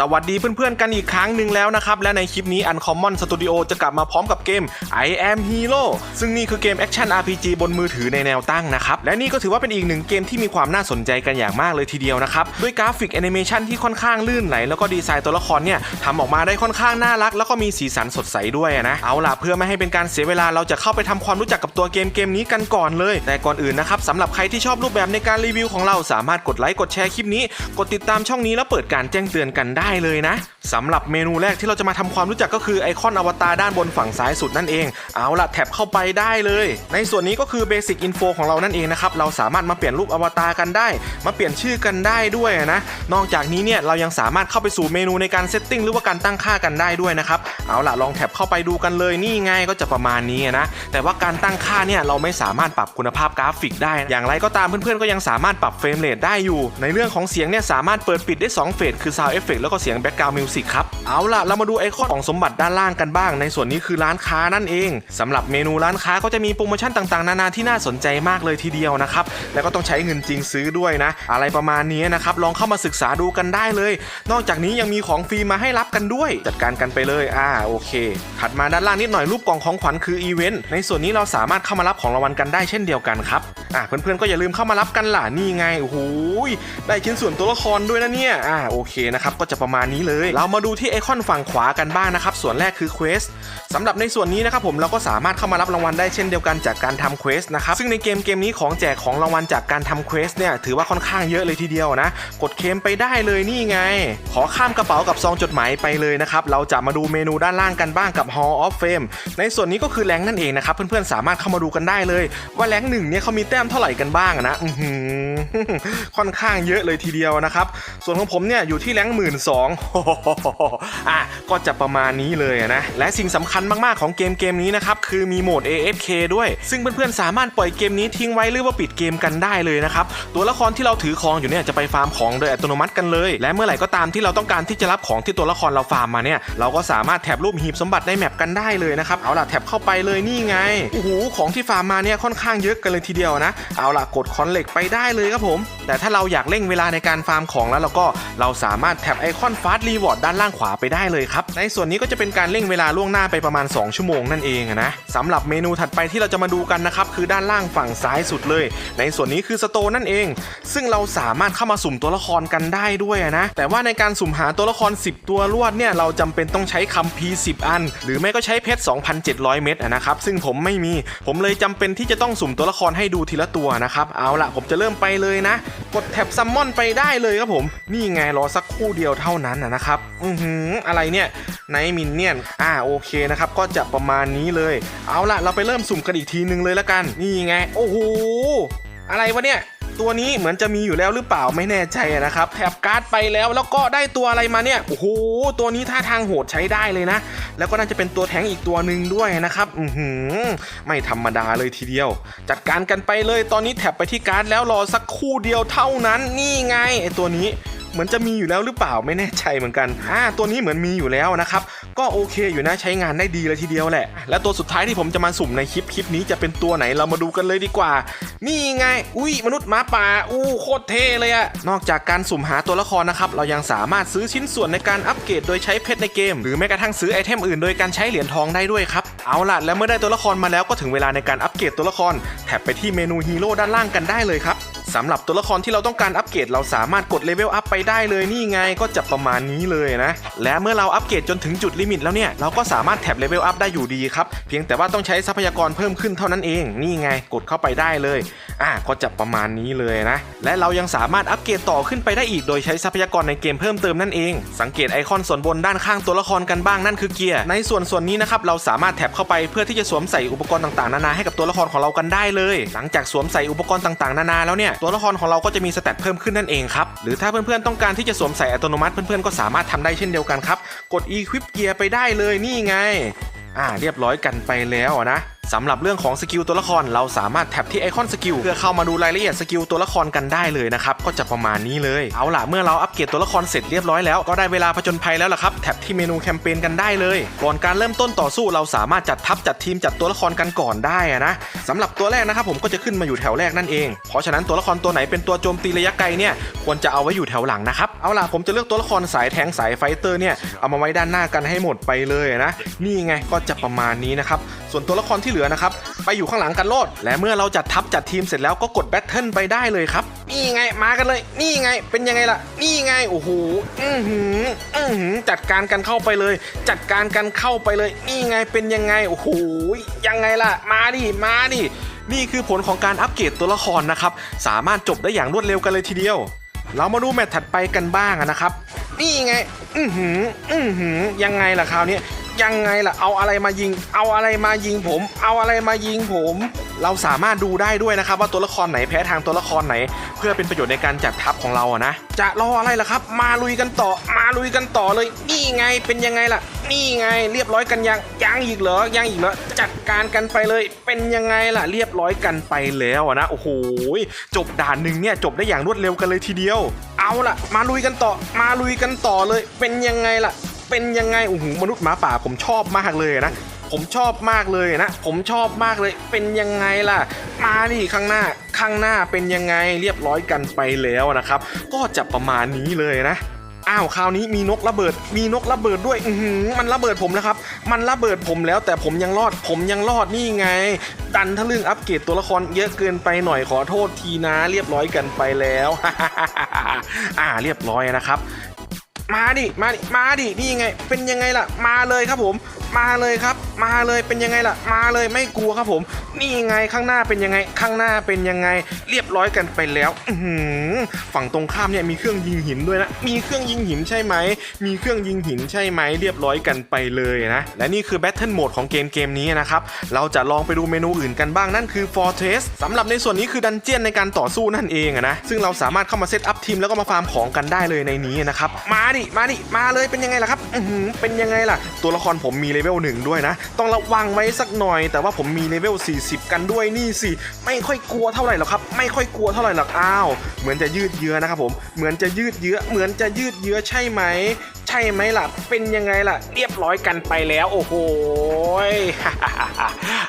สวัสดีเพื่อนๆกันอีกครั้งหนึ่งแล้วนะครับ และในคลิปนี้ Uncommon Studio จะกลับมาพร้อมกับเกม I Am Hero ซึ่งนี่คือเกม Action RPG บนมือถือในแนวตั้งนะครับ และนี่ก็ถือว่าเป็นอีกหนึ่งเกมที่มีความน่าสนใจกันอย่างมากเลยทีเดียวนะครับ ด้วยกราฟิกแอนิเมชันที่ค่อนข้างลื่นไหล แล้วก็ดีไซน์ตัวละครเนี่ยทำออกมาได้ค่อนข้างน่ารัก แล้วก็มีสีสันสดใสด้วยนะเอาล่ะเพื่อไม่ให้เป็นการเสียเวลาเราจะเข้าไปทำความรู้จักกับตัวเกมเกมนี้กันก่อนเลย แต่ก่อนอื่นนะครับสำหรับใครที่ชอบรูปแบบในการรีวิวของเราสามารถกดไลค์กดแชร์คลิปนี้ กดติดตามช่องนี้แล้วเปิดการแจ้งเตือนกันได้ได้เลยนะ สำหรับเมนูแรกที่เราจะมาทำความรู้จักก็คือไอคอนอวตารด้านบนฝั่งซ้ายสุดนั่นเอง เอาล่ะแท็บเข้าไปได้เลย ในส่วนนี้ก็คือเบสิกอินโฟของเรานั่นเองนะครับ เราสามารถมาเปลี่ยนรูปอวตารกันได้ มาเปลี่ยนชื่อกันได้ด้วยนะ นอกจากนี้เนี่ยเรายังสามารถเข้าไปสู่เมนูในการเซตติ้งหรือว่าการตั้งค่ากันได้ด้วยนะครับ เอาล่ะลองแท็บเข้าไปดูกันเลยนี่ไงก็จะประมาณนี้นะ แต่ว่าการตั้งค่าเนี่ยเราไม่สามารถปรับคุณภาพกราฟิกได้ อย่างไรก็ตามเพื่อนๆก็ยังสามารถปรับเฟรมเรทได้อยู่ ในเรื่องของเสียงเนี่ยสามารถเปิดปิดได้2เฟสคือ Sound Effect แล้วก็เสียง Background Music ครับ เอาล่ะ เรามาดูไอคอนของสมบัติด้านล่างกันบ้าง ในส่วนนี้คือร้านค้านั่นเองสำหรับเมนูร้านค้าก็จะมีโปรโมชั่นต่างๆ นานาที่น่าสนใจมากเลยทีเดียวนะครับ แล้วก็ต้องใช้เงินจริงซื้อด้วยนะ อะไรประมาณนี้นะครับ ลองเข้ามาศึกษาดูกันได้เลย นอกจากนี้ยังมีของฟรีมาให้รับกันด้วย จัดการกันไปเลย อ่า โอเค ถัดมาด้านล่างนิดหน่อยรูปกล่องของขวัญคืออีเวนต์ ในส่วนนี้เราสามารถเข้ามารับของรางวัลกันได้เช่นเดียวกันครับ อ่าเพื่อนๆก็อย่าลืมเข้ามารับกันล่ะ นี่ไง โอ้โห ได้ชิ้นส่วนตัวละครด้วยนะเนี่ย อ่า โอเคนะครับ ก็จะประมาณนี้เลยเรามาดูที่ไอคอนฝั่งขวากันบ้างนะครับ ส่วนแรกคือเควสสำหรับในส่วนนี้นะครับผมเราก็สามารถเข้ามารับรางวัลได้เช่นเดียวกันจากการทำเควสนะครับ ซึ่งในเกมเกมนี้ของแจกของรางวัลจากการทำเควสเนี่ยถือว่าค่อนข้างเยอะเลยทีเดียวนะ กดเคมไปได้เลยนี่ไง ขอข้ามกระเป๋ากับซองจดหมายไปเลยนะครับ เราจะมาดูเมนูด้านล่างกันบ้างกับ Hall of Fame ในส่วนนี้ก็คือแรงนั่นเองนะครับ เพื่อนๆสามารถเข้ามาดูกันได้เลย ว่าแรงหนึ่งเนี่ยเขามีแต้มเท่าไหร่กันบ้างนะอื้อหือค่อนข้างเยอะเลยทีเดียวนะครับส่วนของผมเนี่ยอยู่ที่แรงหมื่นสองอะก็จะประมาณนี้เลยนะ และสิ่งสำคัญมาก ๆ ของเกมเกมนี้นะครับ คือมีโหมด AFK ด้วย ซึ่งเพื่อน ๆ สามารถปล่อยเกมนี้ทิ้งไว้หรือว่าปิดเกมกันได้เลยนะครับ ตัวละครที่เราถือครองอยู่เนี่ยจะไปฟาร์มของโดยอัตโนมัติกันเลย และเมื่อไหร่ก็ตามที่เราต้องการที่จะรับของที่ตัวละครเราฟาร์มมาเนี่ย เราก็สามารถแท็บรูปหีบสมบัติในแมปกันได้เลยนะครับ เอาล่ะแท็บเข้าไปเลยนี่ไง โอ้โห ของที่ฟาร์มมาเนี่ยค่อนข้างเยอะกันเลยทีเดียวนะ เอาล่ะกดคอนเหล็กไปได้เลยครับผม แต่ถ้าเราอยากเร่งเวลาในการฟาร์มของแล้วเราก็เราสามารถแท็บไอคอนฟาสต์รีวอร์ดด้านล่างขวาไปได้เลยครับ ในส่วนนี้ก็จะเป็นการเร่งเวลาล่วงหน้าไปประมาณ 2 ชั่วโมงนั่นเองนะสำหรับเมนูถัดไปที่เราจะมาดูกันนะครับคือด้านล่างฝั่งซ้ายสุดเลย ในส่วนนี้คือสโตนนั่นเอง ซึ่งเราสามารถเข้ามาสุ่มตัวละครกันได้ด้วยนะ แต่ว่าในการสุ่มหาตัวละคร 10 ตัวรวดเนี่ยเราจำเป็นต้องใช้คัมภีร์10 อัน หรือไม่ก็ใช้เพชร 2,700 เม็ดอะนะครับซึ่งผมไม่มี ผมเลยจำเป็นที่จะต้องสุ่มตัวละครให้ดูทีละตัวนะครับเอาละผมจะเริ่มไปเลยนะ กดแท็บซัมมอนไปได้เลยครับผม นี่ไงรอสักคู่เดียวเท่านั้นนะครับอือหืออะไรเนี่ยไนมินเนี่ยนอ่าโอเคนะครับ ก็จะประมาณนี้เลย เอาละเราไปเริ่มสุ่มกันอีกทีนึงเลยละกัน นี่ไง โอ้โห อะไรวะเนี่ย ตัวนี้เหมือนจะมีอยู่แล้วหรือเปล่าไม่แน่ใจนะครับแถบการ์ดไปแล้วแล้วก็ได้ตัวอะไรมาเนี่ยโอ้โหตัวนี้ท่าทางโหดใช้ได้เลยนะ แล้วก็น่าจะเป็นตัวแทงอีกตัวหนึ่งด้วยนะครับอือหือ ไม่ธรรมดาเลยทีเดียว จัดการกันไปเลยตอนนี้แถบไปที่การ์ดแล้วรอสักคู่เดียวเท่านั้น นี่ไงไอตัวนี้ เหมือนจะมีอยู่แล้วหรือเปล่าไม่แน่ใจเหมือนกันอ่าตัวนี้เหมือนมีอยู่แล้วนะครับก็โอเคอยู่นะใช้งานได้ดีเลยทีเดียวแหละ และตัวสุดท้ายที่ผมจะมาสุ่มในคลิปคลิปนี้จะเป็นตัวไหนเรามาดูกันเลยดีกว่า นี่ไง อุ้ยมนุษย์หมาป่าอู้โคตรเท่เลยอะนอกจากการสุ่มหาตัวละครนะครับเรายังสามารถซื้อชิ้นส่วนในการอัปเกรดโดยใช้เพชรในเกม หรือแม้กระทั่งซื้อไอเทมอื่นโดยการใช้เหรียญทองได้ด้วยครับเอาล่ะและเมื่อได้ตัวละครมาแล้วก็ถึงเวลาในการอัปเกรดตัวละครแท็บไปที่เมนูฮีโร่ด้านล่างกันได้เลยครับ สำหรับตัวละครที่เราต้องการอัปเกรดเราสามารถกดเลเวลอัพไปได้เลยนี่ไงก็จะประมาณนี้เลยนะ และเมื่อเราอัปเกรดจนถึงจุดลิมิตแล้วเนี่ยเราก็สามารถแท็บเลเวลอัพได้อยู่ดีครับ เพียงแต่ว่าต้องใช้ทรัพยากรเพิ่มขึ้นเท่านั้นเองนี่ไงกดเข้าไปได้เลยอะก็จะประมาณนี้เลยนะ และเรายังสามารถอัปเกรดต่อขึ้นไปได้อีกโดยใช้ทรัพยากรในเกมเพิ่มเติมนั่นเอง สังเกตไอคอนส่วนบนด้านข้างตัวละครกันบ้างนั่นคือเกียร์ในส่วนส่วนนี้นะครับเราสามารถแท็บเข้าไปเพื่อที่จะสวมใส่อุปกรณ์ต่างๆนานาให้กับตัวละครของเรากันได้เลย หลังจากสวมใส่อุปกรณ์ต่างๆนานาแล้วเนี่ยตัวละครของเราก็จะมีสเตตเพิ่มขึ้นนั่นเองครับ หรือถ้าเพื่อนๆต้องการที่จะสวมใส่อัตโนมัติเพื่อนๆก็สามารถทำได้เช่นเดียวกันครับ กด equip gear ไปได้เลยนี่ไง อ่าเรียบร้อยกันไปแล้วนะ สำหรับเรื่องของสกิลตัวละครเราสามารถแท็บที่ไอคอนสกิลเพื่อเข้ามาดูรายละเอียดสกิลตัวละครกันได้เลยนะครับก็จะประมาณนี้เลย เอาล่ะเมื่อเราอัปเกรดตัวละครเสร็จเรียบร้อยแล้วก็ได้เวลาผจญภัยแล้วล่ะครับแท็บที่เมนูแคมเปญกันได้เลยก่อนการเริ่มต้นต่อสู้เราสามารถจัดทัพจัดทีมจัดตัวละครกันก่อนได้อะนะสำหรับตัวแรกนะครับผมก็จะขึ้นมาอยู่แถวแรกนั่นเอง เพราะฉะนั้นตัวละครตัวไหนเป็นตัวโจมตีระยะไกลเนี่ยควรจะเอาไว้อยู่แถวหลังนะครับเอาล่ะผมจะเลือกตัวละครสายแทงสายไฟเตอร์เนี่ยเอามาไว้ด้านหน้ากันให้หมดไปเลยนะนี่ไงก็จะประมาณนี้นะครับ ส่วนตัวละครที่เหลือนะครับ ไปอยู่ข้างหลังกันโลด และเมื่อเราจัดทัพจัดทีมเสร็จแล้วก็กดแบทเทิลไปได้เลยครับ นี่ไงมากันเลย นี่ไง เป็นยังไงล่ะ นี่ไง โอ้โห อือหือ อือหือ จัดการกันเข้าไปเลย จัดการกันเข้าไปเลย นี่ไง เป็นยังไง โอ้โห ยังไงล่ะ มาดิ มาดิ นี่คือผลของการอัปเกรดตัวละครนะครับ สามารถจบได้อย่างรวดเร็วกันเลยทีเดียว เรามาดูแมตช์ถัดไปกันบ้างนะครับ นี่ไง อือหือ อือหือ ยังไงล่ะคราวนี้ ยังไงล่ะ เอาอะไรมายิง เอาอะไรมายิงผม เอาอะไรมายิงผม เราสามารถดูได้ด้วยนะครับว่าตัวละครไหนแพ้ทางตัวละครไหน เพื่อเป็นประโยชน์ในการจัดทัพของเราอะนะ จะรออะไรล่ะครับ มาลุยกันต่อ มาลุยกันต่อเลย นี่ไง เป็นยังไงล่ะ นี่ไง เรียบร้อยกันยัง ยังอีกเหรอ ยังอีกเหรอ จัดการกันไปเลย เป็นยังไงล่ะ เรียบร้อยกันไปแล้วอะนะ โอ้โห จบด่านหนึ่งเนี่ยจบได้อย่างรวดเร็วกันเลยทีเดียว เอาล่ะ มาลุยกันต่อ มาลุยกันต่อเลย เป็นยังไงล่ะ เป็นยังไงโอ้โหมนุษย์หมาป่าผมชอบมากเลยนะ ผมชอบมากเลยนะ ผมชอบมากเลย เป็นยังไงล่ะ มาดิข้างหน้าข้างหน้าเป็นยังไงเรียบร้อยกันไปแล้วนะครับ ก็จะประมาณนี้เลยนะอ้าวคราวนี้มีนกระเบิด มีนกระเบิดด้วย อืมันระเบิดผมแล้วครับ มันระเบิดผมแล้วแต่ผมยังรอด ผมยังรอดนี่ไง ดันทะลึ่งอัปเกรดตัวละครเยอะเกินไปหน่อยขอโทษทีนะ เรียบร้อยกันไปแล้ว อ่าเรียบร้อยนะครับ มาดิมาดิมาดินี่ยังไง เป็นยังไงล่ะ มาเลยครับผม มาเลยครับ มาเลยเป็นยังไงล่ะ มาเลยไม่กลัวครับผม นี่ไงข้างหน้าเป็นยังไง ข้างหน้าเป็นยังไง เรียบร้อยกันไปแล้วฝั่งตรงข้ามเนี่ยมีเครื่องยิงหินด้วยนะ มีเครื่องยิงหินใช่ไหม มีเครื่องยิงหินใช่ไหม เรียบร้อยกันไปเลยนะ และนี่คือ Battle Mode ของเกมเกมนี้นะครับ เราจะลองไปดูเมนูอื่นกันบ้างนั่นคือ Fortress สำหรับในส่วนนี้คือดันเจียนในการต่อสู้นั่นเองนะ ซึ่งเราสามารถเข้ามาเซตอัพทีมแล้วก็มาฟาร์มของกันได้เลยในนี้นะครับ มาดิ มาดิ มาเลยเป็นยังไงล่ะครับเป็นยังไงล่ะ ตัวละครผมมีเลเวลหนึ่งด้วยนะ ต้องระวังไว้สักหน่อย แต่ว่าผมมีเลเวล40กันด้วยนี่สิ ไม่ค่อยกลัวเท่าไหร่หรอกครับ ไม่ค่อยกลัวเท่าไหร่หรอกอ้าว เหมือนจะยืดเยื้อนะครับผมเหมือนจะยืดเยื้อเหมือนจะยืดเยื้อใช่ไหมใช่ไหมล่ะ เป็นยังไงล่ะ เรียบร้อยกันไปแล้ว โอ้โห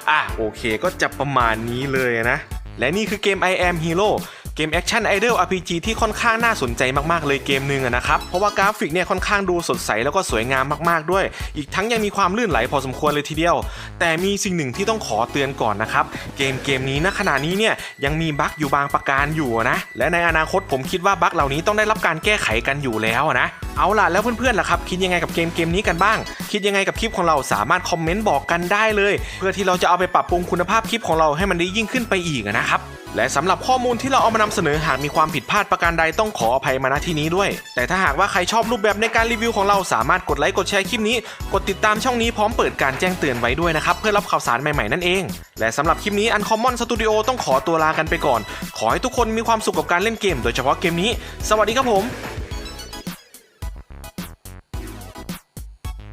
อะโอเคก็จะประมาณนี้เลยนะ และนี่คือเกม I Am Hero เกมแอคชั่นไอดอล RPG ที่ค่อนข้างน่าสนใจมากๆ เลยเกมหนึ่งนะครับ เพราะว่ากราฟิกเนี่ยค่อนข้างดูสดใสแล้วก็สวยงามมากๆด้วย อีกทั้งยังมีความลื่นไหลพอสมควรเลยทีเดียว แต่มีสิ่งหนึ่งที่ต้องขอเตือนก่อนนะครับ เกมเกมนี้ณขณะนี้เนี่ยยังมีบั๊กอยู่บางประการอยู่นะ และในอนาคตผมคิดว่าบั๊กเหล่านี้ต้องได้รับการแก้ไขกันอยู่แล้วนะเอาล่ะแล้วเพื่อนๆล่ะครับคิดยังไงกับเกมเกมนี้กันบ้าง คิดยังไงกับคลิปของเราสามารถคอมเมนต์บอกกันได้เลย เพื่อที่เราจะเอาไปปรับปรุงคุณภาพคลิปของเราให้มันดียิ่งขึ้นไปอีกนะครับและสำหรับข้อมูลที่เราเอามานำเสนอหากมีความผิดพลาดประการใดต้องขออภัยมาณที่นี้ด้วย แต่ถ้าหากว่าใครชอบรูปแบบในการรีวิวของเราสามารถกดไลค์กดแชร์คลิปนี้ กดติดตามช่องนี้พร้อมเปิดการแจ้งเตือนไว้ด้วยนะครับ เพื่อรับข่าวสารใหม่ๆนั่นเอง และสำหรับคลิปนี้ Uncommon Studio ต้องขอตัวลากันไปก่อน ขอให้ทุกคนมีความสุขกับการเล่นเกม โดยเฉพาะเกมนี้ สวัสดีครับผม